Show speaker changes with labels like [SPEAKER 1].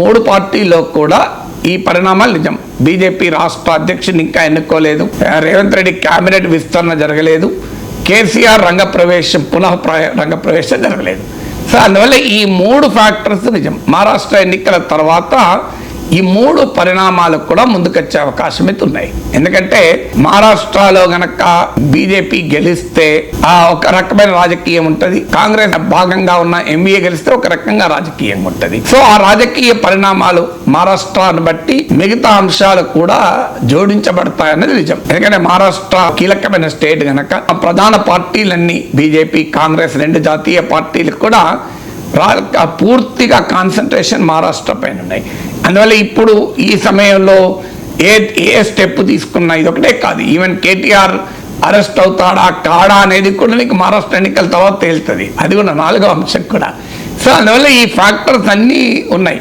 [SPEAKER 1] మూడు పార్టీలో కూడా ఈ పరిణామాలు నిజం. బీజేపీ రాష్ట్ర అధ్యక్షుని ఇంకా ఎన్నుకోలేదు. రేవంత్ రెడ్డి కేబినెట్ విస్తరణ జరగలేదు. కేసీఆర్ రంగప్రవేశం పునః ప్ర- రంగప్రవేశం జరగలేదు. సో అందువల్ల ఈ మూడు ఫ్యాక్టర్స్ నిజం. మహారాష్ట్ర ఎన్నికల తర్వాత ఈ మూడు పరిణామాలు కూడా ముందుకొచ్చే అవకాశం అయితే ఉన్నాయి. ఎందుకంటే మహారాష్ట్రలో గనక బీజేపీ గెలిస్తే ఆ ఒక రకమైన రాజకీయం ఉంటది. కాంగ్రెస్ భాగంగా ఉన్న ఎంబీఏ గెలిస్తే ఒక రకంగా రాజకీయం ఉంటది. సో ఆ రాజకీయ పరిణామాలు మహారాష్ట్రాన్ని బట్టి మిగతా అంశాలు కూడా జోడించబడతాయన్నది నిజం. ఎందుకంటే మహారాష్ట్ర కీలకమైన స్టేట్ గనక ఆ ప్రధాన పార్టీలన్నీ బీజేపీ కాంగ్రెస్ రెండు జాతీయ పార్టీలు కూడా పూర్తిగా కాన్సన్ట్రేషన్ మహారాష్ట్ర పైన ఉన్నాయి. అందువల్ల ఇప్పుడు ఈ సమయంలో ఏ ఏ స్టెప్ తీసుకున్నా ఇది ఒకటే కాదు ఈవెన్ కేటీఆర్ అరెస్ట్ అవుతాడా కాడా అనేది కూడా నీకు మహారాష్ట్ర ఎన్నికల తర్వాత తేలుతుంది. అది కూడా నాలుగో అంశం కూడా. సో అందువల్ల ఈ ఫ్యాక్టర్స్ అన్నీ ఉన్నాయి.